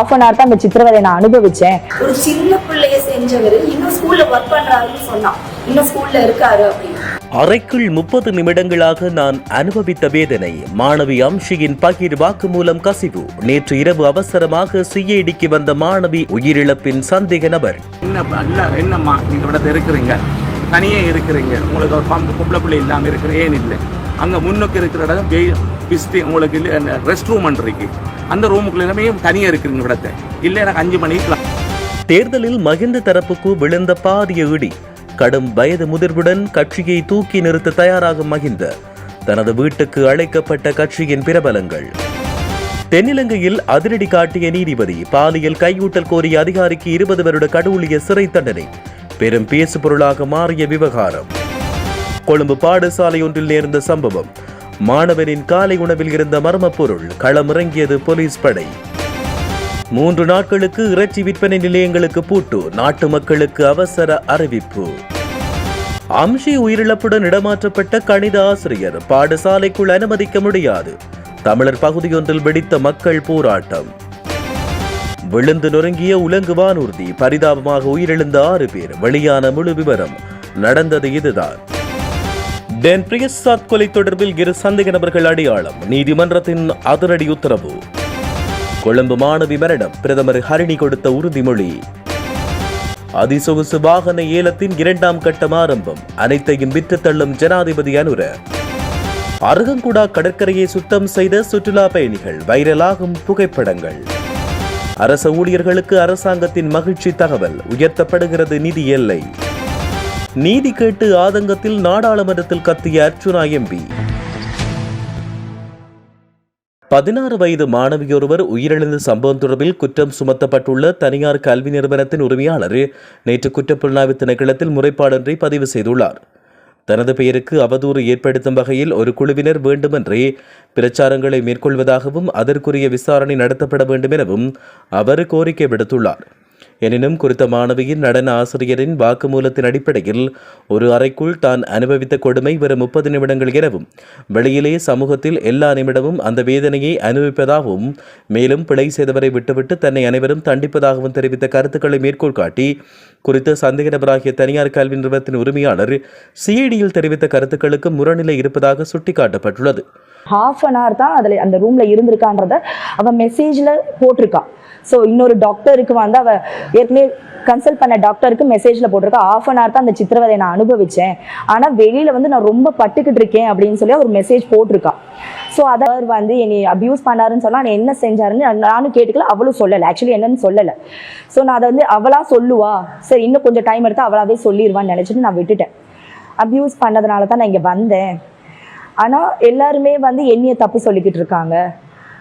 Of an hour தான் அந்த சித்திரவதை நான் அனுபவிச்சேன். ஒரு சின்ன பிள்ளைய செஞ்சவர் இன்னும் ஸ்கூல்ல ஒர்க் பண்றாருன்னு சொன்னான். இன்னும் ஸ்கூல்ல இருக்காரு அப்படின்னு. அறைக்குள் முப்பது நிமிடங்களாக நான் அனுபவித்த வேதனை. மாணவி அம்ஷியின் பகிர் வாக்குமூலம் கசிவு. நேற்று இரவு அவசரமாக சிஐடிக்கு வந்த மாணவி உயிரிழப்பின் சந்தேக நபர். என்ன அல்ல என்னம்மா நீங்க இவ்வளவு இருக்கிறீங்க? தனியே இருக்கிறீங்க. உங்களுக்கு ஒரு பொம்பளை பிள்ளை இல்லாமல் இருக்கிற ஏன் இல்லை? அங்கே முன்னோக்கி இருக்கிற இடம் வெய் பிஸ்தி உங்களுக்கு ரெஸ்ட் ரூம் இருக்கு. அந்த ரூமுக்குள்ள எல்லாமே தனியாக இருக்கிறீங்க இடத்த. இல்லை எனக்கு அஞ்சு மணிக்கு தேர்தலில் மகிந்த தரப்புக்கு விழுந்த பாரிய இடி. கடும் வயது முதிர்வுடன் கட்சியை தூக்கி நிறுத்த தயாராகும் மகிந்த தனது வீட்டுக்கு அழைக்கப்பட்ட கட்சியின் பிரபலங்கள். தென்னிலங்கையில் அதிரடி காட்டிய நீதிபதி பாலியல் கையூட்டல் கோரிய அதிகாரிக்கு இருபது வருட கடவுளிய சிறை தண்டனை. பெரும் பேசு பொருளாக மாறிய விவகாரம். கொழும்பு பாடசாலை ஒன்றில் நேர்ந்த சம்பவம். மாணவனின் காலை உணவில் இருந்த மர்ம பொருள் களமிறங்கியது போலீஸ் படை. மூன்று நாட்களுக்கு இறைச்சி விற்பனை நிலையங்களுக்கு பூட்டு நாட்டு மக்களுக்கு அவசர அறிவிப்பு. அம்ஷி உயிரிழப்புடன் இடமாற்றப்பட்ட கணித ஆசிரியர் பாடசாலைக்குள் அனுமதிக்க முடியாது. தமிழர் பகுதியொன்றில் வெடித்த மக்கள் போராட்டம். விழுந்து நொறுங்கிய உலங்கு வானூர்தி பரிதாபமாக உயிரிழந்த ஆறு பேர் வெளியான முழு விவரம் நடந்தது இதுதான். டென் பிரியசாத் கொலை தொடர்பில் இரு சந்தேக நபர்கள் அடையாளம். நீதிமன்றத்தின் அதிரடி உத்தரவு. கொழும்பு மாணவி மரணம். பிரதமர் ஹரிணி கொடுத்த உறுதிமொழி. அதிசொகுசு வாகன ஏலத்தின் இரண்டாம் கட்டம் ஆரம்பம். அனைத்தையும் விற்று தள்ளும் ஜனாதிபதி அனுர. அருகங்குடா கடற்கரையை சுத்தம் செய்த சுற்றுலா பயணிகள் வைரலாகும் புகைப்படங்கள். அரச ஊழியர்களுக்கு அரசாங்கத்தின் மகிழ்ச்சி தகவல். உயர்த்தப்படுகிறது நிதி எல்லை. நீதி கேட்டு ஆதங்கத்தில் நாடாளுமன்றத்தில் கத்திய அர்ச்சுனா எம்பி. பதினாறு வயது மாணவியொருவர் உயிரிழந்த சம்பவம் தொடர்பில் குற்றம் சுமத்தப்பட்டுள்ள தனியார் கல்வி நிறுவனத்தின் உரிமையாளர் நேற்று குற்றப்புலனாய்வு திணைக்களத்தில் முறைப்பாடொன்றை பதிவு செய்துள்ளார். தனது பெயருக்கு அவதூறு ஏற்படுத்தும் வகையில் ஒரு குழுவினர் வேண்டுமென்றே பிரச்சாரங்களை மேற்கொள்வதாகவும் அதற்குரிய விசாரணை நடத்தப்பட வேண்டும் எனவும் அவர் கோரிக்கை விடுத்துள்ளார். எனினும் குறித்த மாணவியின் நடன ஆசிரியரின் வாக்குமூலத்தின் அடிப்படையில் ஒரு அறைக்குள் தான் அனுபவித்த கொடுமை வெறும் முப்பது நிமிடங்கள் எனவும் வெளியிலே சமூகத்தில் எல்லா நிமிடமும் அந்த வேதனையை அனுபவிப்பதாகவும் மேலும் பிழை செய்தவரை விட்டுவிட்டு தன்னை அனைவரும் தண்டிப்பதாகவும் தெரிவித்த கருத்துக்களை மேற்கோள் காட்டி குறித்த சந்தேக நபராகிய தனியார் கல்வி நிறுவனத்தின் உரிமையாளர் சிஐடியில் தெரிவித்த கருத்துக்களுக்கு முரணிலை இருப்பதாக சுட்டிக்காட்டப்பட்டுள்ளது. ஹாஃப் அன் ஹவர் தான் அதில் அந்த ரூமில் இருந்திருக்கான்றத அவன் மெசேஜில் போட்டிருக்கா ஸோ இன்னொரு டாக்டருக்கு வந்து அவள் ஏற்கனவே கன்சல்ட் பண்ண டாக்டருக்கு மெசேஜில் போட்டிருக்கேன் ஆஃப் அன் ஹவர் தான் அந்த சித்திரவதை நான் அனுபவித்தேன் ஆனால் வெளியில் வந்து நான் ரொம்ப பட்டுக்கிட்டு இருக்கேன் அப்படின்னு சொல்லி அவர் மெசேஜ் போட்டிருக்கா. ஸோ அதை அவர் வந்து என்னை அப்யூஸ் பண்ணாருன்னு சொன்னால் நான் என்ன செஞ்சாருன்னு நானும் கேட்டுக்கல அவளும் சொல்லலை. ஆக்சுவலி என்னன்னு சொல்லலை. ஸோ நான் அதை வந்து அவளா சொல்லுவா. சரி இன்னும் கொஞ்சம் டைம் எடுத்து அவளாவே சொல்லிடுவான்னு நினச்சிட்டு நான் விட்டுட்டேன். அப்யூஸ் பண்ணதுனால தான் நான் இங்கே வந்தேன். ஆனால் எல்லாருமே வந்து என்னைய தப்பு சொல்லிக்கிட்டு இருக்காங்க.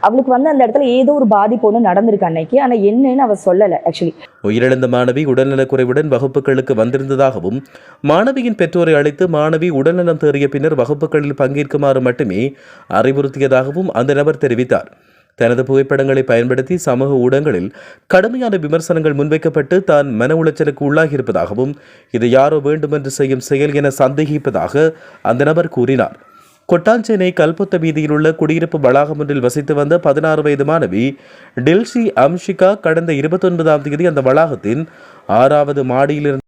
அவளுக்கு வந்து அந்த இடத்துல ஏதோ ஒரு பாதிப்பு ஒன்று நடந்திருக்கு அன்னைக்கு. ஆனால் என்னன்னு அவ சொல்லலை ஆக்சுவலி உயிரிழந்த மாணவி உடல்நலக்குறைவுடன் வகுப்புகளுக்கு வந்திருந்ததாகவும் மாணவியின் பெற்றோரை அழைத்து மாணவி உடல்நலம் தேறிய பின்னர் வகுப்புகளில் பங்கேற்குமாறு மட்டுமே அறிவுறுத்தியதாகவும் அந்த நபர் தெரிவித்தார். தனது புகைப்படங்களை பயன்படுத்தி சமூக ஊடகங்களில் கடுமையான விமர்சனங்கள் முன்வைக்கப்பட்டு தான் மன உளைச்சலுக்கு உள்ளாகியிருப்பதாகவும் இதை யாரோ வேண்டுமென்று செய்யும் செயல் என சந்தேகிப்பதாக அந்த நபர் கூறினார். கொட்டாஞ்சேனை கல்பொத்த வீதியில் உள்ள குடியிருப்பு வளாகம் ஒன்றில் வசித்து வந்த பதினாறு வயது மாணவி டில்ஷி அம்ஷிகா கடந்த இருபத்தொன்பதாம் தேதி அந்த வளாகத்தின் ஆறாவது மாடியிலிருந்து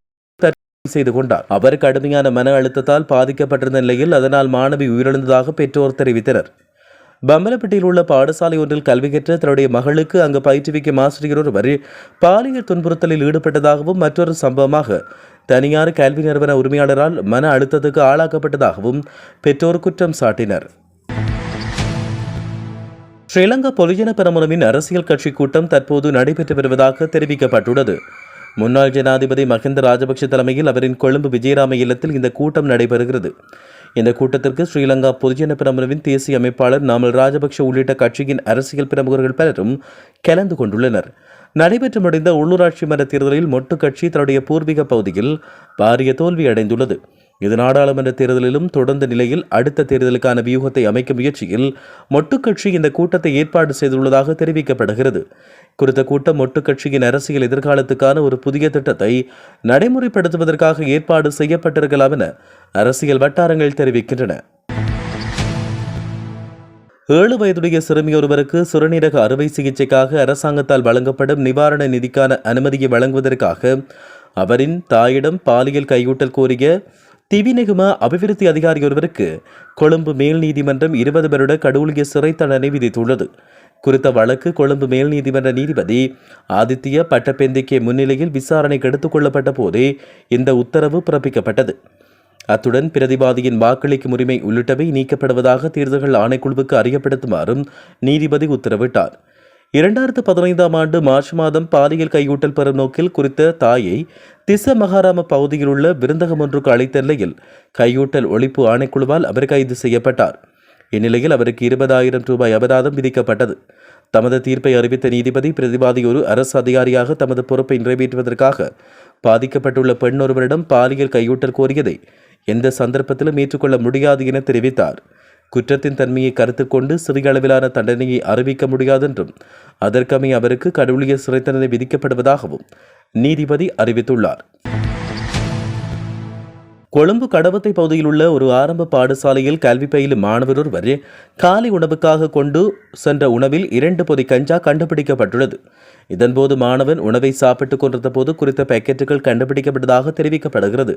செய்து கொண்டார். அவர் கடுமையான மன அழுத்தத்தால் பாதிக்கப்பட்டிருந்த நிலையில் அதனால் மாணவி உயிரிழந்ததாக பெற்றோர் தெரிவித்தனர். பம்பலப்பட்டியில் உள்ள பாடசாலை ஒன்றில் கல்வி கற்ற தன்னுடைய மகளுக்கு அங்கு பயிற்றுவிக்கும் ஆசிரியர் ஒருவர் பாலியல் துன்புறுத்தலில் ஈடுபட்டதாகவும் மற்றொரு சம்பவமாக தனியார் கல்வி நிறுவன உரிமையாளரால் மன அழுத்தத்துக்கு ஆளாக்கப்பட்டதாகவும் பெற்றோர் குற்றம் சாட்டினர். ஸ்ரீலங்கா பொதுஜன பெரமுனவின் அரசியல் கட்சி கூட்டம் தற்போது நடைபெற்று வருவதாக தெரிவிக்கப்பட்டுள்ளது. முன்னாள் ஜனாதிபதி மஹிந்த ராஜபக்ஷ தலைமையில் அவரின் கொழும்பு விஜயராம இல்லத்தில் இந்த கூட்டம் நடைபெறுகிறது. இந்த கூட்டத்திற்கு ஸ்ரீலங்கா பொதுஜன பிரமுகவின் தேசிய அமைப்பாளர் நாமல் ராஜபக்ஷ உள்ளிட்ட கட்சியின் அரசியல் பிரமுகர்கள் பலரும் கலந்து கொண்டுள்ளனர். நடைபெற்று முடிந்த உள்ளூராட்சி மன்ற தேர்தலில் மொட்டு கட்சி தன்னுடைய பூர்வீக பகுதியில் பாரிய தோல்வி அடைந்துள்ளது. இது நாடாளுமன்ற தேர்தலிலும் தொடர்ந்த நிலையில் அடுத்த தேர்தலுக்கான வியூகத்தை அமைக்கும் முயற்சியில் மொட்டுக்கட்சி இந்த கூட்டத்தை ஏற்பாடு செய்துள்ளதாக தெரிவிக்கப்படுகிறது. குறித்த கூட்டம் மொட்டுக்கட்சியின் அரசியல் எதிர்காலத்துக்கான ஒரு புதிய திட்டத்தை நடைமுறைப்படுத்துவதற்காக ஏற்பாடு செய்யப்பட்டிருக்கலாம் என அரசியல் வட்டாரங்கள் தெரிவிக்கின்றன. ஏழு வயதுடைய சிறுமி ஒருவருக்கு சிறுநீரக அறுவை சிகிச்சைக்காக அரசாங்கத்தால் வழங்கப்படும் நிவாரண நிதிக்கான அனுமதியை வழங்குவதற்காக அவரின் தாயிடம் பாலியல் கையூட்டல் கோரிய திவிநெகும அபிவிருத்தி அதிகாரி ஒருவருக்கு கொழும்பு மேல் நீதிமன்றம் இருபது வருட கடூழிய சிறை தண்டனை விதித்துள்ளது. குறித்த வழக்கு கொழும்பு மேல் நீதிமன்ற நீதிபதி ஆதித்ய பட்டப்பெந்திக்கே முன்னிலையில் விசாரணைக்கு எடுத்துக் கொள்ளப்பட்ட போதே இந்த உத்தரவு பிறப்பிக்கப்பட்டது. அத்துடன் பிரதிவாதியின் வாக்களிக்கும் உரிமை உள்ளிட்டவை நீக்கப்படுவதாக தேர்தல்கள் ஆணைக்குழுவுக்கு அறியப்படுத்துமாறும் நீதிபதி உத்தரவிட்டார். இரண்டாயிரத்து பதினைந்தாம் ஆண்டு மார்ச் மாதம் பாலியல் கையூட்டல் பெறும் நோக்கில் குறித்த தாயை திச மகாராம பகுதியில் உள்ள விருந்தகம் ஒன்றுக்கு அழைத்த நிலையில் கையூட்டல் ஒழிப்பு ஆணைக்குழுவால் அவர் கைது செய்யப்பட்டார். இந்நிலையில் அவருக்கு இருபதாயிரம் ரூபாய் அபராதம் விதிக்கப்பட்டது. தமது தீர்ப்பை அறிவித்த நீதிபதி பிரதிவாதி ஒரு அரசு அதிகாரியாக தமது பொறுப்பை நிறைவேற்றுவதற்காக பாதிக்கப்பட்டுள்ள பெண் ஒருவரிடம் பாலியல் கையூட்டல் கோரியதை எந்த சந்தர்ப்பத்திலும் ஏற்றுக்கொள்ள முடியாது என தெரிவித்தார். குற்றத்தின் தன்மையை கருத்து கொண்டு சிறிய அளவிலான தண்டனையை அறிவிக்க முடியாதென்றும் அதற்கமை அவருக்கு கடவுளிய சிறை தண்டனை விதிக்கப்படுவதாகவும் நீதிபதி அறிவித்துள்ளார். கொழும்பு கடவத்தை பகுதியில் உள்ள ஒரு ஆரம்ப பாடசாலையில் கல்வி பயிலும் மாணவர் ஒருவர் காலை உணவுக்காக கொண்டு சென்ற உணவில் இரண்டு பொதி கஞ்சா கண்டுபிடிக்கப்பட்டுள்ளது. இதன்போது மாணவன் உணவை சாப்பிட்டுக் கொண்டிருந்த போது குறித்த பாக்கெட்டுகள் கண்டுபிடிக்கப்பட்டதாக தெரிவிக்கப்படுகிறது.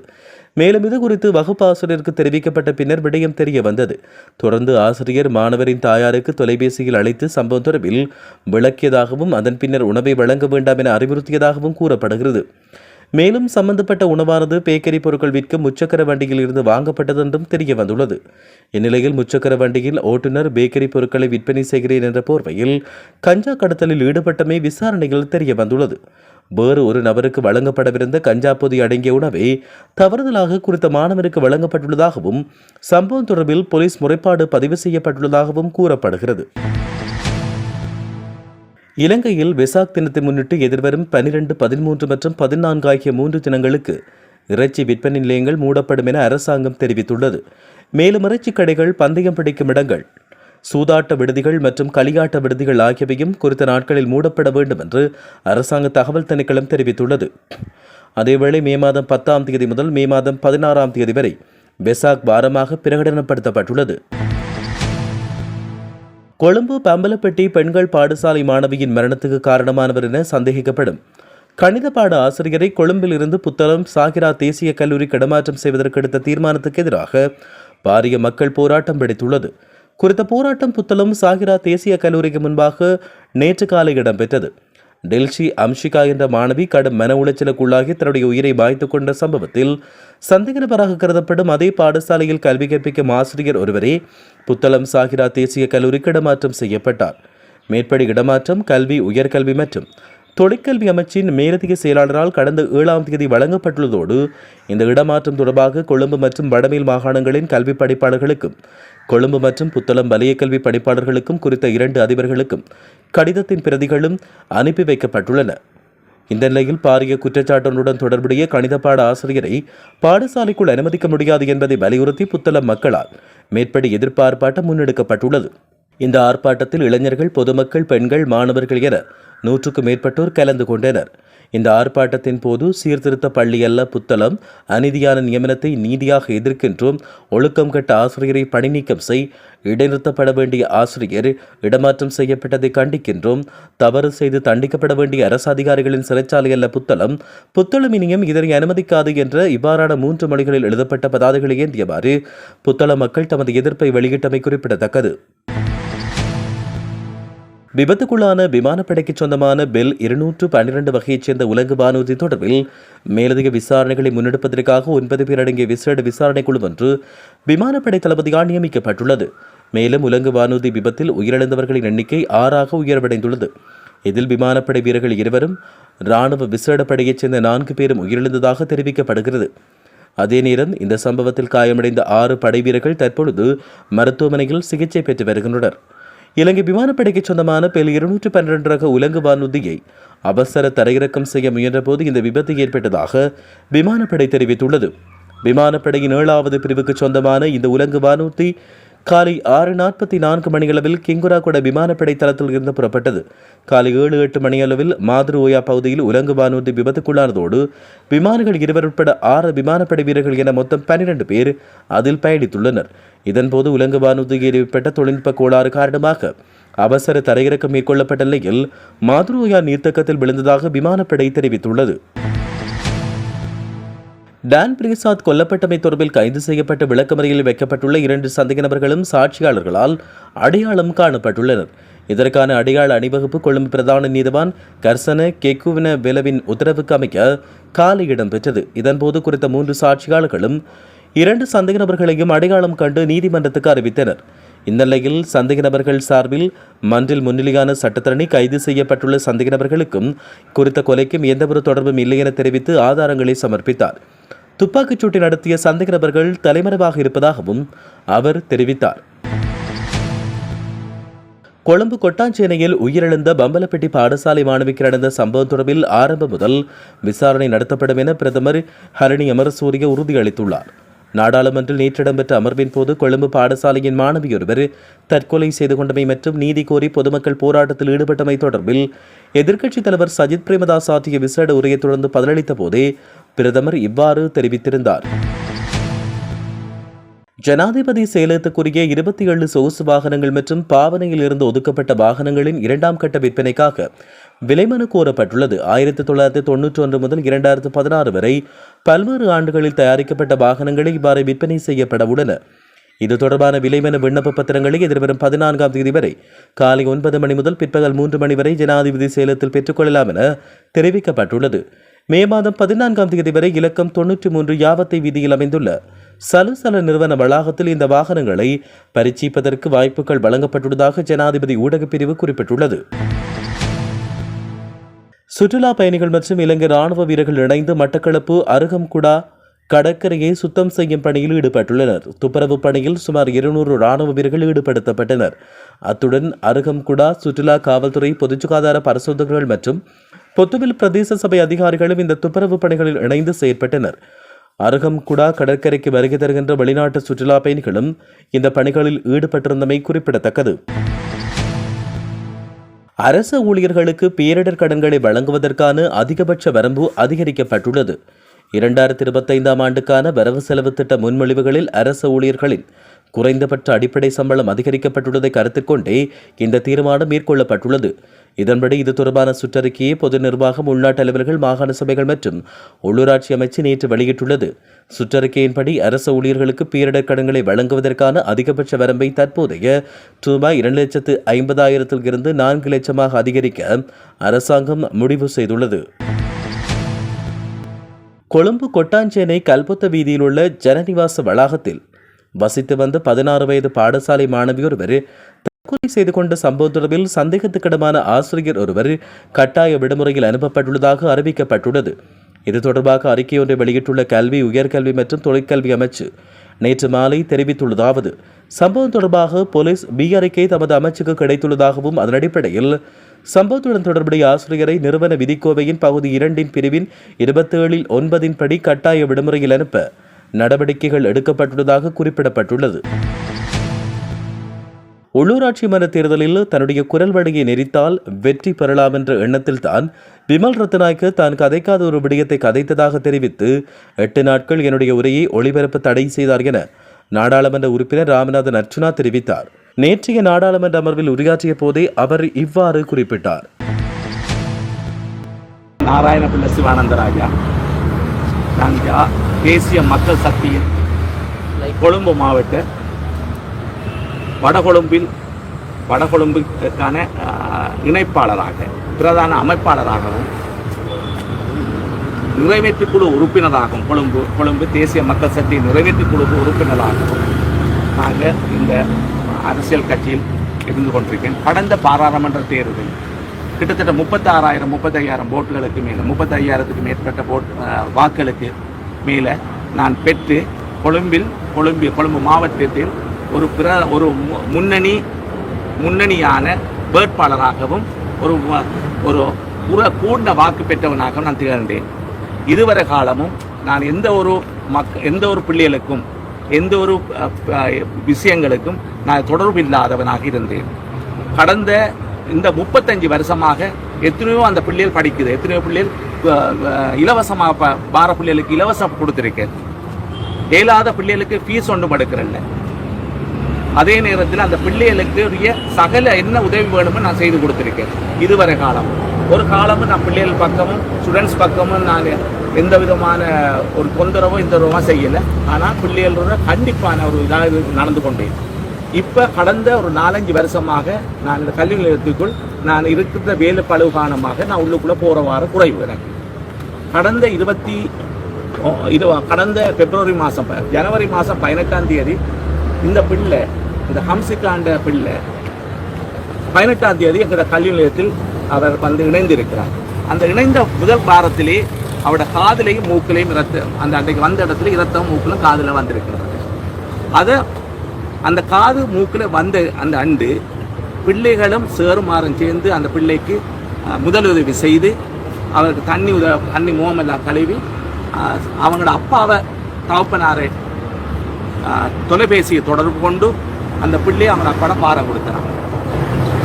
மேலும் இது குறித்து வகுப்பு ஆசிரியருக்கு தெரிவிக்கப்பட்ட பின்னர் விடயம் தெரிய வந்தது. தொடர்ந்து ஆசிரியர் மாணவரின் தாயாருக்கு தொலைபேசியில் அழைத்து சம்பவம் தொடர்பில் விளக்கியதாகவும் அதன் பின்னர் உணவை வழங்க வேண்டாம் என அறிவுறுத்தியதாகவும் கூறப்படுகிறது. மேலும் சம்பந்தப்பட்ட உணவானது பேக்கரி பொருட்கள் விற்கும் முச்சக்கர வண்டியில் இருந்து வாங்கப்பட்டது என்றும் தெரிய வந்துள்ளது இந்நிலையில் முச்சக்கர வண்டியில் ஓட்டுநர் பேக்கரி பொருட்களை விற்பனை செய்கிறேன் என்ற போர்வையில் கஞ்சா கடத்தலில் ஈடுபட்டமே விசாரணைகள் தெரிய வந்துள்ளது வேறு ஒரு நபருக்கு வழங்கப்படவிருந்த கஞ்சா பொதி அடங்கிய உணவை தவறுதலாக குறித்த மாணவருக்கு வழங்கப்பட்டுள்ளதாகவும் சம்பவம் தொடர்பில் போலீஸ் முறைப்பாடு பதிவு செய்யப்பட்டுள்ளதாகவும் கூறப்படுகிறது. இலங்கையில் வெசாக் தினத்தை முன்னிட்டு எதிர்வரும் பனிரெண்டு பதிமூன்று மற்றும் பதினான்கு ஆகிய மூன்று தினங்களுக்கு இறைச்சி விற்பனை நிலையங்கள் மூடப்படும் என அரசாங்கம் தெரிவித்துள்ளது. மேலும் இறைச்சி கடைகள் பந்தயம் பிடிக்கும் இடங்கள் சூதாட்ட விடுதிகள் மற்றும் களியாட்ட விடுதிகள் ஆகியவையும் குறித்த நாட்களில் மூடப்பட வேண்டும் என்று அரசாங்க தகவல் திணைக்களம் தெரிவித்துள்ளது. அதேவேளை மே மாதம் பத்தாம் தேதி முதல் மே மாதம் பதினாறாம் தேதி வரை வெசாக் வாரமாக பிரகடனப்படுத்தப்பட்டுள்ளது. கொழும்பு பம்பலப்பட்டி பெண்கள் பாடசாலை மாணவியின் மரணத்துக்கு காரணமானவர் என சந்தேகிக்கப்படும். கணித பாட ஆசிரியரை கொழும்பில் இருந்து புத்தளம் சாகிரா தேசிய கல்லூரி கடமாற்றம் செய்வதற்கு எடுத்த தீர்மானத்துக்கு எதிராக பாரிய மக்கள் போராட்டம் வெடித்துள்ளது. குறித்த போராட்டம் புத்தளம் சாகிரா தேசிய கல்லூரிக்கு முன்பாக நேற்று காலை இடம்பெற்றது. டெல்சி அம்ஷிகா என்ற மாணவி கடும் மன உளைச்சலுக்குள்ளாகி தன்னுடைய உயிரை மாய்த்துக் கொண்ட சம்பவத்தில் சந்தேக நபராக கருதப்படும் அதே பாடசாலையில் கல்வி கற்பிக்கும் ஆசிரியர் ஒருவரே புத்தளம் சாகிரா தேசிய கல்லூரிக்கு இடமாற்றம் செய்யப்பட்டார். மேற்படி இடமாற்றம் கல்வி உயர்கல்வி மற்றும் தொழிற்கல்வி அமைச்சின் மேலதிக செயலாளரால் கடந்த ஏழாம் தேதி வழங்கப்பட்டுள்ளதோடு இந்த இடமாற்றம் தொடர்பாக கொழும்பு மற்றும் வடமேல் மாகாணங்களின் கல்வி படிப்பாளர்களுக்கும் கொழும்பு மற்றும் புத்தளம் வலய கல்வி படிப்பாளர்களுக்கும் குறித்த இரண்டு அதிபர்களுக்கும் கடிதத்தின் பிரதிகளும் அனுப்பி வைக்கப்பட்டுள்ளன. இந்த நிலையில் பாரிய குற்றச்சாட்டுடன் தொடர்புடைய கணித பாட ஆசிரியரை பாடசாலைக்குள் அனுமதிக்க முடியாது என்பதை வலியுறுத்தி புத்தளம் மக்களால் மேற்படி எதிர்ப்பார்ப்பாட்டம் முன்னெடுக்கப்பட்டுள்ளது. இந்த ஆர்ப்பாட்டத்தில் இளைஞர்கள் பொதுமக்கள் பெண்கள் மாணவர்கள் என நூற்றுக்கும் மேற்பட்டோர் கலந்து கொண்டனர். இந்த ஆர்ப்பாட்டத்தின் போது சீர்திருத்த பள்ளியல்ல புத்தளம் அநீதியான நியமனத்தை நீதியாக எதிர்க்கின்றோம். ஒழுக்கம் கட்ட ஆசிரியரை பணிநீக்கம் செய். இடைநிறுத்தப்பட வேண்டிய ஆசிரியர் இடமாற்றம் செய்யப்பட்டதை கண்டிக்கின்றோம். தவறு செய்து தண்டிக்கப்பட வேண்டிய அரசு அதிகாரிகளின் சிறைச்சாலை அல்ல புத்தளம் புத்தளம் இனியும் இதனை அனுமதிக்காது என்ற இவ்வாறான மூன்று மொழிகளில் எழுதப்பட்ட பதாதைகளை ஏந்தியவாறு புத்தள மக்கள் தமது எதிர்ப்பை வெளியிட்டமை குறிப்பிடத்தக்கது. விபத்துக்குள்ளான விமானப்படைக்கு சொந்தமான பெல் இருநூற்று பன்னிரண்டு வகையைச் சேர்ந்த உலங்கு வானூர்தி தொடர்பில் மேலதிக விசாரணைகளை முன்னெடுப்பதற்காக ஒன்பது பேர் அடங்கிய விசேட விசாரணை குழு ஒன்று விமானப்படை தளபதியால் நியமிக்கப்பட்டுள்ளது. மேலும் உலங்கு வானூர்தி விபத்தில் உயிரிழந்தவர்களின் எண்ணிக்கை ஆறாக உயர்வடைந்துள்ளது. இதில் விமானப்படை வீரர்கள் இருவரும் இராணுவ விசேட படையைச் சேர்ந்த நான்கு பேரும் உயிரிழந்ததாக தெரிவிக்கப்படுகிறது. அதே நேரம் இந்த சம்பவத்தில் காயமடைந்த ஆறு படை வீரர்கள் தற்பொழுது மருத்துவமனையில் சிகிச்சை பெற்று வருகின்றனர். இலங்கை விமானப்படைக்கு சொந்தமான பெல் இருநூற்று பன்னிரண்டு ரக உலங்கு வானூர்தியை அவசர தரையிறக்கம் செய்ய முயன்றபோது இந்த விபத்து ஏற்பட்டதாக விமானப்படை தெரிவித்துள்ளது. விமானப்படையின் ஏழாவது பிரிவுக்கு சொந்தமான இந்த உலங்கு வானூர்தி காலை ஆறு நாற்பத்தி நான்கு மணியளவில் கிங்குராகுட விமானப்படை தளத்தில் இருந்து புறப்பட்டது. காலை ஏழு எட்டு மணியளவில் மாதிருஓயா பகுதியில் உலங்கு வானூர்தி விபத்துக்குள்ளானதோடு விமானிகள் இருவர் உட்பட ஆறு விமானப்படை வீரர்கள் என மொத்தம் பன்னிரண்டு பேர் அதில் பயணித்துள்ளனர். இதன்போது உலங்கு வானூர்தியில் ஏற்பட்ட தொழில்நுட்ப கோளாறு காரணமாக அவசர தரையிறக்கம் மேற்கொள்ளப்பட்ட நிலையில் மாதிருஓயா நீர்த்தக்கத்தில் விழுந்ததாக விமானப்படை தெரிவித்துள்ளது. டான் பிரசாத் கொல்லப்பட்டமை தொடர்பில் கைது செய்யப்பட்ட விளக்கமறையில் வைக்கப்பட்டுள்ள இரண்டு சந்தேக நபர்களும் சாட்சியாளர்களால் அடையாளம் காணப்பட்டுள்ளனர். இதற்கான அடையாள அணிவகுப்பு கொழும்பு பிரதான நீதிவான் கர்சன கெக்குவின விளவின் உத்தரவுக்கு அமைக்க காலை இடம்பெற்றது. இதன்போது குறித்த மூன்று சாட்சியாளர்களும் இரண்டு சந்தேக நபர்களையும் அடையாளம் கண்டு நீதிமன்றத்துக்கு அறிவித்தனர். இந்நிலையில் சந்தேக நபர்கள் சார்பில் மன்றில் முன்னிலையான சட்டத்தரணி கைது செய்யப்பட்டுள்ள சந்தேக நபர்களுக்கும் குறித்த கொலைக்கும் எந்தவொரு தொடர்பும் இல்லை என தெரிவித்து ஆதாரங்களை சமர்ப்பித்தார். துப்பாக்கிச்சூட்டை நடத்திய சந்தேக நபர்கள் தலைமறைவாக இருப்பதாகவும் அவர் தெரிவித்தார். கொழும்பு கொட்டாஞ்சேனையில் உயிரிழந்த பம்பலப்பட்டி பாடசாலை மாணவிக்கு நடந்த சம்பவம் தொடர்பில் ஆரம்பம் முதல் விசாரணை நடத்தப்படும் என பிரதமர் ஹரணி அமரசூரிய உறுதியளித்துள்ளார். நாடாளுமன்றில் நேற்று இடம்பெற்ற அமர்வின் போது கொழும்பு பாடசாலையின் மாணவியொருவர் தற்கொலை செய்து கொண்டமை மற்றும் நீதி கோரி பொதுமக்கள் போராட்டத்தில் ஈடுபட்டமை தொடர்பில் எதிர்க்கட்சித் தலைவர் சஜித் பிரேமதாஸ் ஆற்றிய விசேட உரையை தொடர்ந்து பதிலளித்த போதே பிரதமர் இவ்வாறு தெரிவித்திருந்தார். ஜனாதிபதி செயலகத்துக்குரிய இருபத்தி ஏழு சொகுசு வாகனங்கள் மற்றும் பாவனையில் இருந்து ஒதுக்கப்பட்ட வாகனங்களின் இரண்டாம் கட்ட விற்பனைக்காக விலைமனு கோரப்பட்டுள்ளது. ஆயிரத்தி தொள்ளாயிரத்தி தொன்னூற்றி ஒன்று முதல் இரண்டாயிரத்து பதினாறு வரை பல்வேறு ஆண்டுகளில் தயாரிக்கப்பட்ட வாகனங்களை இவ்வாறு விற்பனை செய்யப்பட உள்ளன இது தொடர்பான விலைமனு விண்ணப்ப பத்திரங்களை எதிர்வரும் பதினான்காம் தேதி வரை காலை ஒன்பது மணி முதல் பிற்பகல் மூன்று மணி வரை ஜனாதிபதி சேலத்தில் பெற்றுக்கொள்ளலாம் என தெரிவிக்கப்பட்டுள்ளது. மே மாதம் பதினான்காம் தேதி வரை இலக்கம் தொன்னூற்றி மூன்று யாவத்தை வீதியில் அமைந்துள்ள சலுசல நிறுவன வளாகத்தில் இந்த வாகனங்களை பரீட்சிப்பதற்கு வாய்ப்புகள் வழங்கப்பட்டுள்ளதாக ஜனாதிபதி ஊடகப் பிரிவு குறிப்பிட்டுள்ளது. சுற்றுலா பயணிகள் மற்றும் இலங்கை ராணுவ வீரர்கள் இணைந்து மட்டக்களப்பு அருகம்குடா கடற்கரையை சுத்தம் செய்யும் பணியில் ஈடுபட்டுள்ளனர். துப்புரவு பணியில் சுமார் இருநூறு ராணுவ வீரர்கள் ஈடுபடுத்தப்பட்டனர். அத்துடன் அருகம்குடா சுற்றுலா காவல்துறை பொது சுகாதார பரிசோதகர்கள் மற்றும் பொத்துவில் பிரதேச சபை அதிகாரிகளும் இந்த துப்புரவு பணிகளில் இணைந்து செயற்பட்டனர். அருகம்குடா கடற்கரைக்கு வருகை தருகின்ற வெளிநாட்டு சுற்றுலா பயணிகளும் இந்த பணிகளில் ஈடுபட்டிருந்தமை குறிப்பிடத்தக்கது. அரசு ஊழியர்களுக்கு பேரிடர் கடன்களை வழங்குவதற்கான அதிகபட்ச வரம்பு அதிகரிக்கப்பட்டுள்ளது. இரண்டாயிரத்தி இருபத்தைந்தாம் ஆண்டுக்கான வரவு செலவு திட்ட முன்மொழிவுகளில் அரசு ஊழியர்களின் குறைந்தபட்ச அடிப்படை சம்பளம் அதிகரிக்கப்பட்டுள்ளதை கருத்தில் கொண்டே இந்த தீர்மானம் மேற்கொள்ளப்பட்டுள்ளது. இதன்படி இது தொடர்பான சுற்றறிக்கையை பொது நிர்வாகம் உள்நாட்டு அலுவலர்கள் மாகாண சபைகள் மற்றும் உள்ளூராட்சி அமைச்சு நேற்று வெளியிட்டுள்ளது. சுற்றறிக்கையின்படி அரசு ஊழியர்களுக்கு பேரிடர் கடன்களை வழங்குவதற்கான அதிகபட்ச வரம்பை தற்போதைய ரூபாய் இரண்டு லட்சத்து ஐம்பதாயிரத்தில் இருந்து நான்கு லட்சமாக அதிகரிக்க அரசாங்கம் முடிவு செய்துள்ளது. கொழும்பு கொட்டாஞ்சேனை கல்பொத்த வீதியில் உள்ள ஜனநிவாச வளாகத்தில் வசித்து வந்த பதினாறு வயது பாடசாலை மாணவி ஒருவர் தற்கொலை செய்து கொண்ட சம்பவம் தொடர்பில் சந்தேகத்துக்கிடமான ஆசிரியர் ஒருவர் கட்டாய விடுமுறையில் அனுப்பப்பட்டுள்ளதாக அறிவிக்கப்பட்டுள்ளது. இது தொடர்பாக அறிக்கை ஒன்றை வெளியிட்டுள்ள கல்வி உயர்கல்வி மற்றும் தொழிற்கல்வி அமைச்சு நேற்று மாலை தெரிவித்துள்ளதாவது சம்பவம் தொடர்பாக போலீஸ் பி அறிக்கை தமது அமைச்சுக்கு கிடைத்துள்ளதாகவும் அதன் அடிப்படையில் சம்பவத்துடன் தொடர்புடைய ஆசிரியரை நிறுவன விதிக்கோவையின் பகுதி இரண்டின் பிரிவின் இருபத்தேழில் ஒன்பதின் படி கட்டாய விடுமுறையில் அனுப்ப நடவடிக்கைகள் எடுக்கப்பட்டுள்ளதாக குறிப்பிடப்பட்டுள்ளது. உள்ளூராட்சி மன்ற தேர்தலில் தன்னுடைய குரல் வழியை நெறித்தால் வெற்றி பெறலாம் என்ற எண்ணத்தில் தான் விமல் ரத்நாய்க்கு தான் கதைக்காத ஒரு விடயத்தை கதைத்ததாக தெரிவித்து எட்டு நாட்கள் என்னுடைய உரையை ஒளிபரப்ப தடை செய்தார் என நாடாளுமன்ற உறுப்பினர் ராமநாதன் அர்ச்சுனா தெரிவித்தார். நேற்றைய நாடாளுமன்ற அமர்வில் உரையாற்றிய போதே அவர் இவ்வாறு குறிப்பிட்டார். நாராயணபிள்ள சிவானந்தராஜா நாங்கள் தேசிய மக்கள் சக்தியின் கொழும்பு மாவட்ட வடகொழும்பில் வடகொழும்புக்கான இணைப்பாளராக பிரதான அமைப்பாளராகவும் நிறைவேற்று குழு உறுப்பினராகவும் கொழும்பு கொழும்பு தேசிய மக்கள் சக்தி நிறைவேற்று குழு உறுப்பினராகவும் நாங்கள் இந்த அரசியல் கட்சியில் இருந்து கொண்டிருக்கேன். கடந்த பாராளுமன்ற தேர்தலில் கிட்டத்தட்ட முப்பத்தாறாயிரம் முப்பத்தையாயிரம் ஓட்டுகளுக்கு மேலே முப்பத்தையாயிரத்துக்கு மேற்பட்ட போட் வாக்களுக்கு மேலே நான் பெற்று கொழும்பில் கொழும்பு கொழும்பு மாவட்டத்தில் ஒரு பிற ஒரு மு- முன்னணி முன்னணியான வேட்பாளராகவும் ஒரு ஒரு புற கூர்ந்த வாக்கு பெற்றவனாகவும் நான் திகழ்ந்தேன். இதுவரை காலமும் நான் எந்த ஒரு மக் எந்த ஒரு பிள்ளைகளுக்கும் எந்த ஒரு விஷயங்களுக்கும் நான் தொடர்பு இல்லாதவனாக இருந்தேன். கடந்த இந்த முப்பத்தஞ்சு வருஷமாக எத்தனையோ அந்த பிள்ளைகள் படிக்குது எத்தனையோ பிள்ளைகள் இலவசமாக ப- பார பிள்ளைகளுக்கு இலவசம் கொடுத்துருக்கேன். இயலாத பிள்ளைகளுக்கு ஃபீஸ் ஒன்றும் எடுக்கிறேன் அதே நேரத்தில் அந்த பிள்ளைகளுக்குரிய சகல என்ன உதவி வேணுமோ நான் செய்து கொடுத்துருக்கேன். இதுவரை காலம். ஒரு காலமும் நான் பிள்ளைகள் பக்கமும் ஸ்டூடெண்ட்ஸ் பக்கமும் நான் எந்த விதமான ஒரு தொந்தரவோ இந்த விதமாக செய்யலை. ஆனால் பிள்ளைகளோட கண்டிப்பான ஒரு இதாக நடந்து கொண்டேன் இப்போ கடந்த ஒரு நாலஞ்சு வருஷமாக நான் இந்த கல்வி நிலையத்துக்குள் நான் இருக்கிற வேலை பழுவு காரணமாக நான் உள்ளுக்குள்ளே போகிற வாரம் குறைவு எனக்கு. கடந்த இருபத்தி இது கடந்த பிப்ரவரி மாதம் ஜனவரி மாதம் பதினெட்டாம் தேதி இந்த பிள்ளை இந்த ஹம்சிகாண்ட பிள்ளை பதினெட்டாம் தேதி எங்களோட கல்வி நிலையத்தில் அவர் வந்து இணைந்திருக்கிறார். அந்த இணைந்த முதல் வாரத்திலே அவரோட காதலையும் மூக்கிலையும் இரத்தம் அந்த அன்றைக்கு வந்த இடத்துல இரத்தம் மூக்கிலும் காதில் வந்திருக்கிறது. அதை அந்த காது மூக்கில் வந்த அந்த அண்டு பிள்ளைகளும் சேருமாறும் சேர்ந்து அந்த பிள்ளைக்கு முதலுதவி செய்து அவருக்கு தண்ணி உத தண்ணி முகமெல்லாம் கழுவி அவங்களோட அப்பாவை தகப்பனாரை தொலைபேசியை தொடர்பு கொண்டு அந்த பிள்ளையை அவன் அப்படம் பார கொடுத்தான்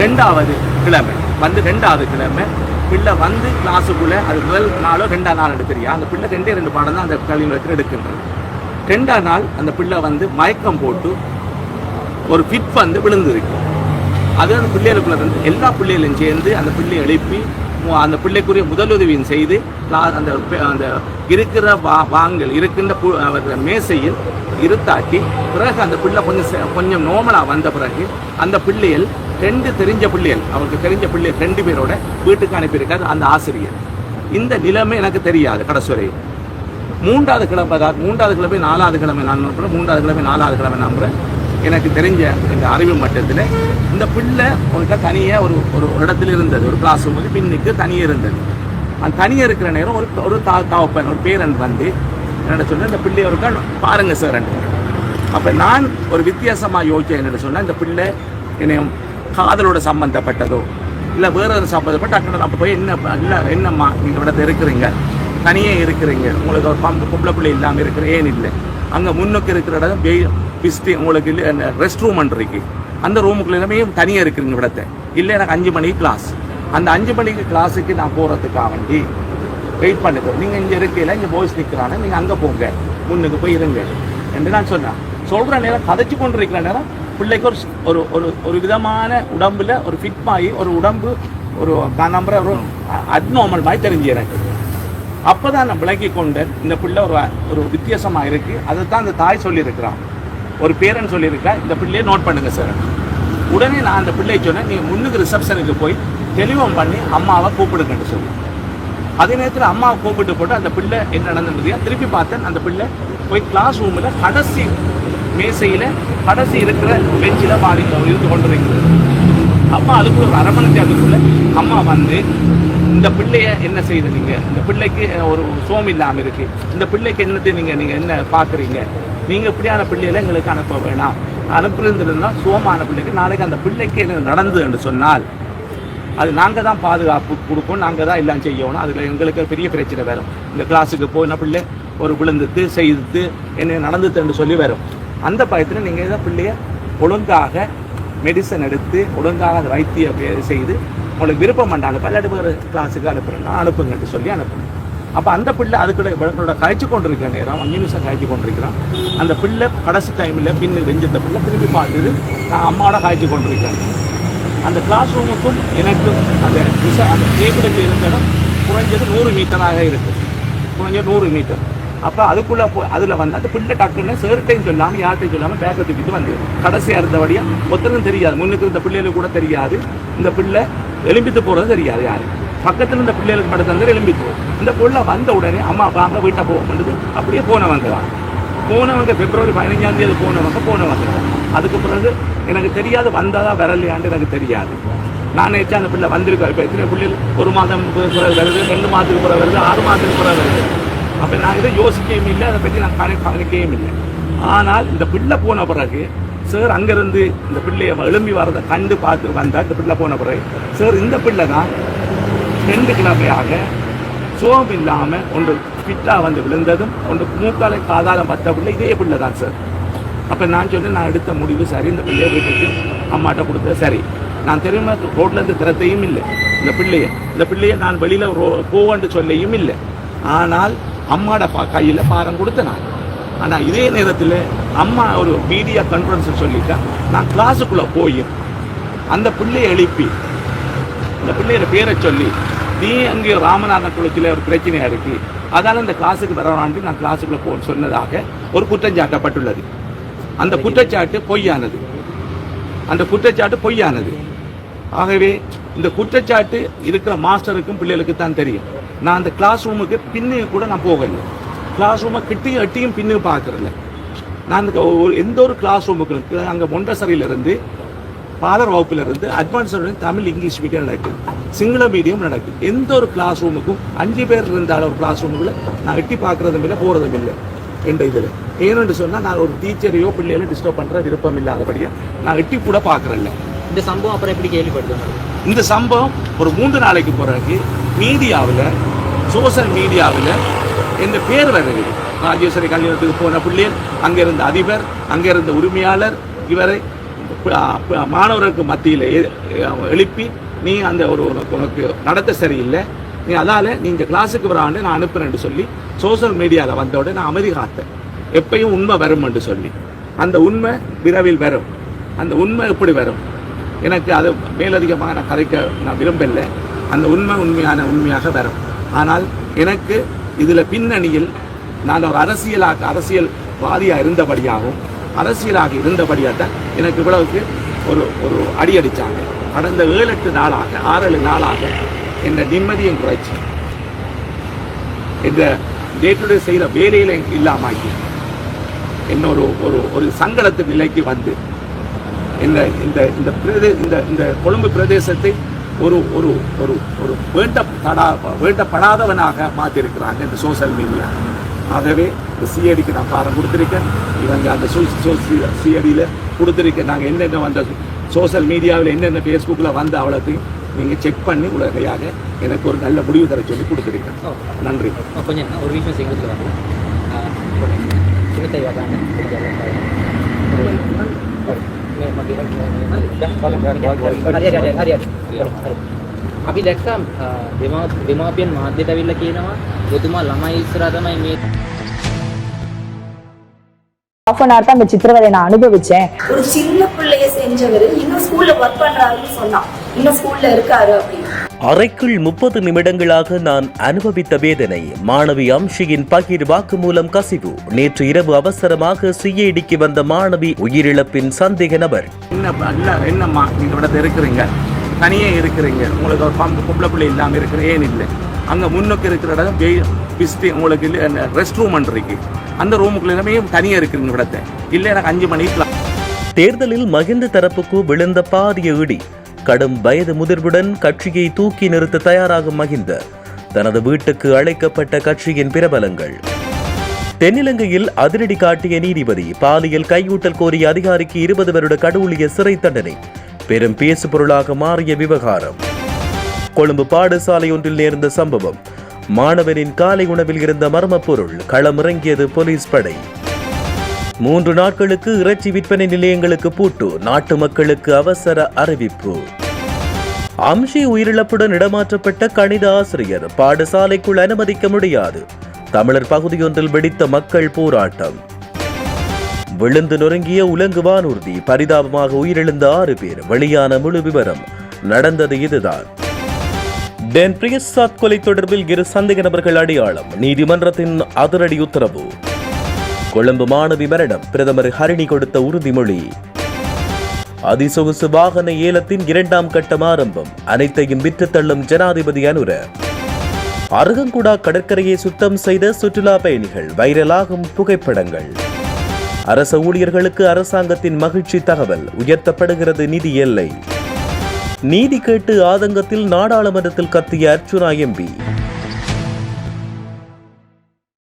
ரெண்டாவது கிழமை வந்து ரெண்டாவது கிழமை பிள்ளை வந்து கிளாஸுக்குள்ளே அது முதல் நாளோ ரெண்டாம் நாள் எடுக்கிறியா அந்த பிள்ளை ரெண்டே ரெண்டு பாடம் தான் அந்த கல்வி நிலையத்தில் எடுக்கின்றது. ரெண்டாம் நாள் அந்த பிள்ளை வந்து மயக்கம் போட்டு ஒரு ஃபிட் வந்து விழுந்திருக்கு. அது அந்த பிள்ளைகளுக்குள்ள இருந்து எல்லா பிள்ளைகளையும் சேர்ந்து அந்த பிள்ளையை எழுப்பி அந்த பிள்ளைக்குரிய முதலுதவியும் செய்து அந்த அந்த இருக்கிற வா வாங்கல் இருக்கின்ற பு- மேசையில் இருத்தாக்கி பிறகு அந்த பிள்ளை கொஞ்சம் கொஞ்சம் நோமலாக வந்த பிறகு அந்த பிள்ளைகள் ரெண்டு தெரிஞ்ச பிள்ளைகள் அவருக்கு தெரிஞ்ச பிள்ளைகள் ரெண்டு பேரோட வீட்டுக்கு அனுப்பியிருக்காரு அந்த ஆசிரியர். இந்த நிலைமை எனக்கு தெரியாது கடைசுரை மூன்றாவது கிழமை மூன்றாவது கிழமை நாலாவது கிழமை நான் நம்புறேன் மூன்றாவது கிழமை நாலாவது கிழமை நம்புறேன். எனக்கு தெரிஞ்ச இந்த அறிவு மட்டத்தில் இந்த பிள்ளை உங்கள்கிட்ட தனியாக ஒரு ஒரு ஒரு இடத்துல இருந்தது. ஒரு கிளாஸ் ரூமுக்கு பின்னுக்கு தனியாக இருந்தது. அந்த தனியாக இருக்கிற நேரம் ஒரு ஒரு தா தாவப்பன் ஒரு பேரன் வந்து என்னோட சொன்ன இந்த பிள்ளைய ஒரு பாருங்க சார் அப்போ நான் ஒரு வித்தியாசமாக யோசிச்சேன் என்னோட சொன்னேன் இந்த பிள்ளை என்னை காதலோட சம்மந்தப்பட்டதோ இல்லை வேற ஒரு சம்மந்தப்பட்ட அக்கடை அப்போ போய் என்ன இல்லை என்னம்மா நீங்கள் இடத்துல இருக்கிறீங்க? தனியே இருக்கிறீங்க. உங்களுக்கு ஒரு பம்பு பொம்பளை பிள்ளை இல்லாமல் இருக்கிற ஏன் இல்லை? அங்கே முன்னுக்கு இருக்கிற இடம் வெய் பிஸ்டி உங்களுக்கு இல்லை ரெஸ்ட் ரூம் இருக்கு. அந்த ரூமுக்குள்ள எல்லாமே தனியாக இருக்கிறீங்க இடத்த. இல்லை எனக்கு அஞ்சு மணிக்கு கிளாஸ் அந்த அஞ்சு மணிக்கு கிளாஸுக்கு நான் போகிறதுக்காக வேண்டி வெயிட் பண்ணுங்க. நீங்கள் இங்கே இருக்கையில் இங்கே பாய்ஸ் நிற்கிறாங்க நீங்கள் அங்கே போங்க. முன்னுக்கு போய் இருங்க. என்று நான் சொன்னேன். சொல்கிற நேரம் கதைச்சு கொண்டு இருக்கிற நேரம் பிள்ளைக்கு ஒரு ஒரு ஒரு ஒரு விதமான உடம்புல ஒரு ஃபிட் ஆகி ஒரு உடம்பு ஒரு நான் நம்புற ஒரு அட்நார்மல் மாதிரி தெரிஞ்சு எனக்கு அப்போ தான் நான் விளக்கி கொண்டேன். இந்த பிள்ளை ஒரு ஒரு வித்தியாசமாக இருக்குது அதை தான் அந்த தாய் சொல்லியிருக்கிறான். ஒரு பேரன் சொல்லியிருக்கா இந்த பிள்ளையை நோட் பண்ணுங்க சார் உடனே நான் அந்த பிள்ளையை சொன்னேன் நீங்கள் முன்னுக்கு ரிசப்ஷனுக்கு போய் தெளிவம் பண்ணி அம்மாவை கூப்பிடுங்கன்னு சொல்லி. அதே நேரத்தில் அம்மாவை கூப்பிட்டு போட்டு அந்த பிள்ளை என்ன நடந்தது? திருப்பி பார்த்தேன் அந்த பிள்ளை போய் கிளாஸ் ரூமில் கடைசி மேசையில் கடைசி இருக்கிற பெஞ்சில் மாறி இருந்து கொண்டிருக்கிறது அம்மா அதுக்குள்ள ஒரு அரை அதுக்குள்ள அம்மா வந்து இந்த பிள்ளைய என்ன செய்து நீங்கள் இந்த பிள்ளைக்கு ஒரு சோம் இல்லாமல் இருக்குது இந்த பிள்ளைக்கு என்னத்தை நீங்கள் நீங்கள் என்ன பார்க்குறீங்க? நீங்கள் இப்படியான பிள்ளைகளை எங்களுக்கு அனுப்ப வேணாம். அனுப்புறதுன்னா சோமான பிள்ளைக்கு நாளைக்கு அந்த பிள்ளைக்கு என்ன நடந்தது என்று சொன்னால் அது நாங்கள் தான் பாதுகாப்பு கொடுப்போம் நாங்கள் தான் எல்லாம் செய்யணும். அதில் எங்களுக்கு பெரிய பிரச்சனை வரும். இந்த கிளாஸுக்கு போன பிள்ளை ஒரு விழுந்துட்டு செய்துட்டு என்ன நடந்துட்டுன்னு சொல்லி வரும். அந்த பயத்தில் நீங்கள் தான் பிள்ளைய ஒழுங்காக மெடிசன் எடுத்து ஒழுங்காக அதை வைத்திய செய்து உங்களுக்கு விருப்பம் பண்ணாங்க பல்லாட்டு பேர் கிளாஸுக்கு அனுப்புகிறேன்னா அனுப்புங்கன்ட்டு சொல்லி அனுப்புங்க. அப்போ அந்த பிள்ளை அதுக்குள்ள விளக்கோட காய்ச்சி கொண்டிருக்கிற நேரம் அஞ்சு நிமிஷம் காய்ச்சி கொண்டிருக்கிறான். அந்த பிள்ளை கடைசி டைமில் பின்னு வெஞ்சத்த பிள்ளை திரும்பி பார்த்துது நான் அம்மாவோட காய்ச்சி கொண்டிருக்கேன். அந்த கிளாஸ் ரூமுக்கும் எனக்கும் அந்த விசா அந்த கேபிளுக்கு இருந்த இடம் குறைஞ்சது நூறு மீட்டராக இருக்குது குறைஞ்சது நூறு மீட்டர் அப்போ அதுக்குள்ளே போ அதில் வந்து அந்த பிள்ளை டக்குன்னு சேர்ட்டையும் சொல்லாமல் யார்ட்டையும் சொல்லாமல் பேக்கை தூக்கிட்டு வந்து கடைசியாக இருந்தபடியாக ஒருத்தரும் தெரியாது. முன்னுக்கு இருந்த பிள்ளைகளுக்கு கூட தெரியாது. இந்த பிள்ளை எலும்பித்து போகிறது தெரியாது யார்? பக்கத்தில் இருந்த பிள்ளைகளுக்கு மட்டும் தந்து எலும்பித்து இந்த பிள்ளை வந்த உடனே அம்மா வாங்க வீட்டை போகும்போது அப்படியே போனவங்க. தான் போனவங்க பிப்ரவரி பதினஞ்சாம் தேதி போனவங்க போனவங்க. அதுக்கு பிறகு எனக்கு தெரியாது வந்ததா வரலையான்னு எனக்கு தெரியாது. நான் நினைச்சா அந்த பிள்ளை வந்திருக்கோம் இப்போ எத்தனை பிள்ளைகள்? ஒரு மாதம் பிறகு வருது ரெண்டு மாதத்துக்கு பிறகு வருது ஆறு மாதத்துக்கு பிறகு வருது. அப்போ நான் இதை யோசிக்கவும் இல்லை அதை பற்றி நான் கணக்கு கவனிக்கவும் இல்லை. ஆனால் இந்த பிள்ளை போன பிறகு சார் அங்கேருந்து இந்த பிள்ளையை எழும்பி வரதை கண்டு பார்த்து வந்தால் இந்த பிள்ளை போன பிறகு. சார் இந்த பிள்ளை தான் ரெண்டு கிழமையாக சோகம் இல்லாமல் ஒன்று ஃபிட்டாக வந்து விழுந்ததும் ஒன்று மூத்தாலை காதாலம் பத்த பிள்ளை இதே பிள்ளை தான் சார் அப்போ நான் சொன்னேன் நான் எடுத்த முடிவு சரி இந்த பிள்ளையை வீட்டுக்கு அம்மாட்ட கொடுத்தது சரி. நான் தெரியுமா ரோட்லேருந்து திறத்தையும் இல்லை. இந்த பிள்ளையை இந்த பிள்ளையை நான் வெளியில் ரோ- போவேன்னு சொல்லையும் இல்லை. ஆனால் அம்மாட பா கையில் பாரம் கொடுத்தேன் நான். ஆனால் இதே நேரத்தில் அம்மா ஒரு மீடியா கான்ஃபரன்ஸ் சொல்லிட்டா நான் கிளாஸுக்குள்ளே போய் அந்த பிள்ளையை எழுப்பி அந்த பிள்ளையோட பேரை சொல்லி நீ அங்கே ராமநாதன் குளத்தில் ஒரு பிரச்சனையா இருக்கு. அதால இந்த கிளாஸுக்கு வரவாண்டு நான் கிளாஸுக்குள்ள போ சொன்னதாக ஒரு குற்றம் சாட்டப்பட்டுள்ளது அந்த குற்றச்சாட்டு பொய்யானது. அந்த குற்றச்சாட்டு பொய்யானது. ஆகவே இந்த குற்றச்சாட்டு இருக்கிற மாஸ்டருக்கும் பிள்ளைகளுக்கு தான் தெரியும். நான் அந்த கிளாஸ் ரூமுக்கு பின்னு கூட நான் போகல. கிளாஸ் ரூமை கிட்டியும் எட்டியும் பின்னு பார்க்கறல நான் எந்த ஒரு கிளாஸ் ரூமுக்கு அங்கே மொண்டசரியில இருந்து பாலர் வகுப்புல இருந்து அட்வான்ஸ் தமிழ் இங்கிலீஷ் மீடியம் நடக்குது. சிங்கள மீடியம் நடக்குது. எந்த ஒரு கிளாஸ் ரூமுக்கும் அஞ்சு பேர் இருந்தாலும் ஒரு கிளாஸ் ரூமுக்குள்ள நான் எட்டி பார்க்கறதும் இல்லை போறதும் இல்லை என்ற இதில். ஏன்னு சொன்னா நான் ஒரு டீச்சரையோ பிள்ளைகளோ டிஸ்டர்ப் பண்ற விருப்பம் இல்லாதபடியா நான் எட்டி கூட பார்க்கறேன்ல இந்த சம்பவம் அப்புறம் எப்படி கேள்விப்படுது இந்த சம்பவம் ஒரு மூன்று நாளைக்கு பிறகு மீடியாவில் சோஷியல் மீடியாவில் இந்த பேர் வருது. ராஜேஸ்வரி கல்யாணத்துக்கு போன பிள்ளைகள் அங்கே இருந்த அதிபர் அங்கே இருந்த உரிமையாளர் இவரை மாணவர்களுக்கு மத்தியில் எழுப்பி நீ அந்த ஒரு உனக்கு உனக்கு நடத்த சரியில்லை. நீ அதால் நீ இந்த கிளாஸுக்கு வராண்டு நான் அனுப்புறேன்னு சொல்லி சோஷியல் மீடியாவில் வந்தோட நான் அமைதி காத்தேன். எப்பயும் உண்மை வரும் என்று சொல்லி. அந்த உண்மை விரைவில் வரும். அந்த உண்மை எப்படி வரும்? எனக்கு அது மேலதிகமாக நான் கதைக்க நான் விரும்பலை அந்த உண்மை உண்மையான உண்மையாக வரும். ஆனால் எனக்கு இதில் பின்னணியில் நான் ஒரு அரசியலாக அரசியல்வாதியாக இருந்தபடியாகவும் அரசியலாக இருந்தபடியாக தான் எனக்கு இவ்வளவுக்கு ஒரு ஒரு அடி அடித்தாங்க. கடந்த ஏழு எட்டு நாளாக ஆறு நாளாக என்ற நிம்மதியும் குறைச்சி. இந்த டே டு டே செய்கிற வேலையில இல்லாமாக்கி என்ன ஒரு ஒரு ஒரு சங்கடத்து நிலைக்கு வந்து இந்த இந்த இந்த பிரதே இந்த இந்த கொழும்பு பிரதேசத்தை ஒரு ஒரு ஒரு ஒரு வேண்ட வேண்டப்படாதவனாக மாற்றிருக்கிறாங்க இந்த சோஷியல் மீடியா ஆகவே இந்த சிஐடிக்கு நான் பாரம் கொடுத்துருக்கேன் இவங்க அந்த சிஐடியில் கொடுத்துருக்கேன் நாங்கள் என்னென்ன வந்த சோஷியல் மீடியாவில் என்னென்ன ஃபேஸ்புக்கில் வந்த அவ்வளோத்தையும் நீங்கள் செக் பண்ணி உடனடியாக எனக்கு ஒரு நல்ல முடிவு தர சொல்லி கொடுத்துருக்கேன் நன்றி கொஞ்சம் ஒரு விஷயம் வராங்க අපි දැක්කම් දෙමාපියන් මාධ්‍යට ඇවිල්ල කියනවා ඔතුමා ළමයි ඉස්සරහ තමයි මේ ஆஃப் அன் ஹவர் தான் அந்த சித்திரவதை நான் அனுபவிச்சேன் ஒரு சின்ன பிள்ளைய செஞ்சவர் இன்னும் ஸ்கூல்ல ஒர்க் பண்றாருன்னு சொன்னான் இன்னும் ஸ்கூல்ல இருக்காரு அப்படின்னு அறைக்குள் முப்பது நிமிடங்களாக நான் அனுபவித்த வேதனை மாணவி அம்ஷியின் பகிர் வாக்குமூலம் கசிவு நேற்று இரவு அவசரமாக சிஐடிக்கு வந்த மாணவி உயிரிழப்பின் சந்தேக நபர் என்ன இல்ல என்னம்மா நீங்க இவ்வளவு இருக்கிறீங்க தனியே இருக்கிறீங்க. உங்களுக்கு ஒரு பம்பு பொம்பளை பிள்ளை இல்லாமல் இருக்கிற ஏன் இல்லை? அங்கே முன்னுக்கு இருக்கிற இடம் வெய்- பிஸ்தி உங்களுக்கு இல்லை ரெஸ்ட் ரூம் இருக்கு. அந்த ரூமுக்குள்ள எல்லாமே தனியா இருக்கிறீங்க இடத்த. இல்லை எனக்கு அஞ்சு மணிக்கு தேர்தலில் மகிந்த தரப்புக்கு விழுந்த பாரிய இடி கடும் வயது முதிர்வுடன் கட்சியை தூக்கி நிறுத்த தயாராகும் மகிந்த. தனது வீட்டுக்கு அழைக்கப்பட்ட கட்சியின் பிரபலங்கள். தென்னிலங்கையில் அதிரடி காட்டிய நீதிபதி பாலியல் கையூட்டல் கோரிய அதிகாரிக்கு இருபது வருட கடவுளிய சிறை தண்டனை. பெரும் பேசு பொருளாக மாறிய விவகாரம். கொழும்பு பாடசாலை ஒன்றில் நேர்ந்த சம்பவம். மாணவனின் காலை உணவில் இருந்த மர்மப்பொருள் பொருள் களமிறங்கியது போலீஸ் படை. மூன்று நாட்களுக்கு இறைச்சி விற்பனை நிலையங்களுக்கு பூட்டு நாட்டு மக்களுக்கு அவசர அறிவிப்பு. அம்ஷி உயிரிழப்புடன் இடமாற்றப்பட்ட கணித ஆசிரியர் பாடசாலைக்குள் அனுமதிக்க முடியாது. தமிழர் பகுதியொன்றில் வெடித்த மக்கள் போராட்டம். விழுந்து நொறுங்கிய உலங்கு வானூர்தி பரிதாபமாக உயிரிழந்த ஆறு பேர். வெளியான முழு விவரம் நடந்தது இதுதான். டென் பிரியசாத் கொலை தொடர்பில் இரு சந்தேக நபர்கள் அடையாளம். நீதிமன்றத்தின் அதிரடி உத்தரவு. கொழும்பு மாணவி மரணம். பிரதமர் ஹரிணி கொடுத்த உறுதிமொழி. அதிசொகுசு வாகன ஏலத்தின் இரண்டாம் கட்டம் ஆரம்பம். அனைத்தையும் விற்று தள்ளும் ஜனாதிபதி அனுர. அருகங்குடா கடற்கரையை சுத்தம் செய்த சுற்றுலா பயணிகள். வைரலாகும் புகைப்படங்கள். அரச ஊழியர்களுக்கு அரசாங்கத்தின் மகிழ்ச்சி தகவல். உயர்த்தப்படுகிறது நிதி எல்லை. நீதி கேட்டு ஆதங்கத்தில் நாடாளுமன்றத்தில் கத்திய அர்ச்சுனா எம்பி.